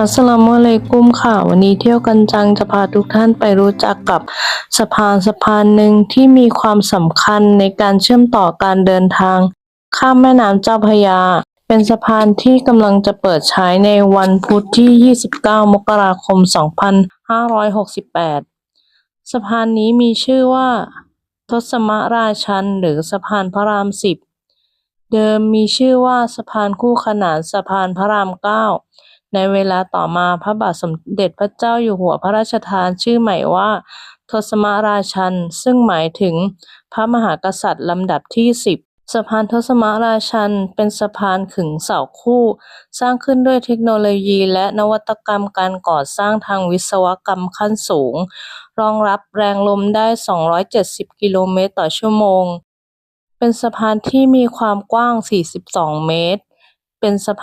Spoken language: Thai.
อัสลามุอะลัยกุมค่ะ วันนี้เที่ยวกันจังจะพาทุกท่านไปรู้จักกับสะพานสะพานหนึ่งที่มีความสำคัญในการเชื่อมต่อการเดินทาง ข้ามแม่น้ำเจ้าพระยา เป็นสะพานที่กำลังจะเปิดใช้ในวันพุธที่ 29 มกราคม 2568 สะพานนี้มีชื่อว่า ทศมราชัน หรือสะพานพระรามสิบเดิมมีชื่อว่าสะพานคู่ขนานสะพานพระรามเก้า ในเวลาต่อมาพระบาทสมเด็จพระเจ้าอยู่หัวพระราชทานชื่อใหม่ว่า ทศมราชัน ซึ่งหมายถึงพระมหากษัตริย์ลำดับที่สิบสะพานทศมราชันเป็นสะพานขึงเสาคู่ สร้างขึ้นด้วยเทคโนโลยีและนวัตกรรมการก่อสร้างทางวิศวกรรมขั้นสูง รองรับแรงลมได้ 270 กิโลเมตรต่อชั่วโมง เป็นสะพานที่มีความกว้าง 42 เมตร เป็นสะพาน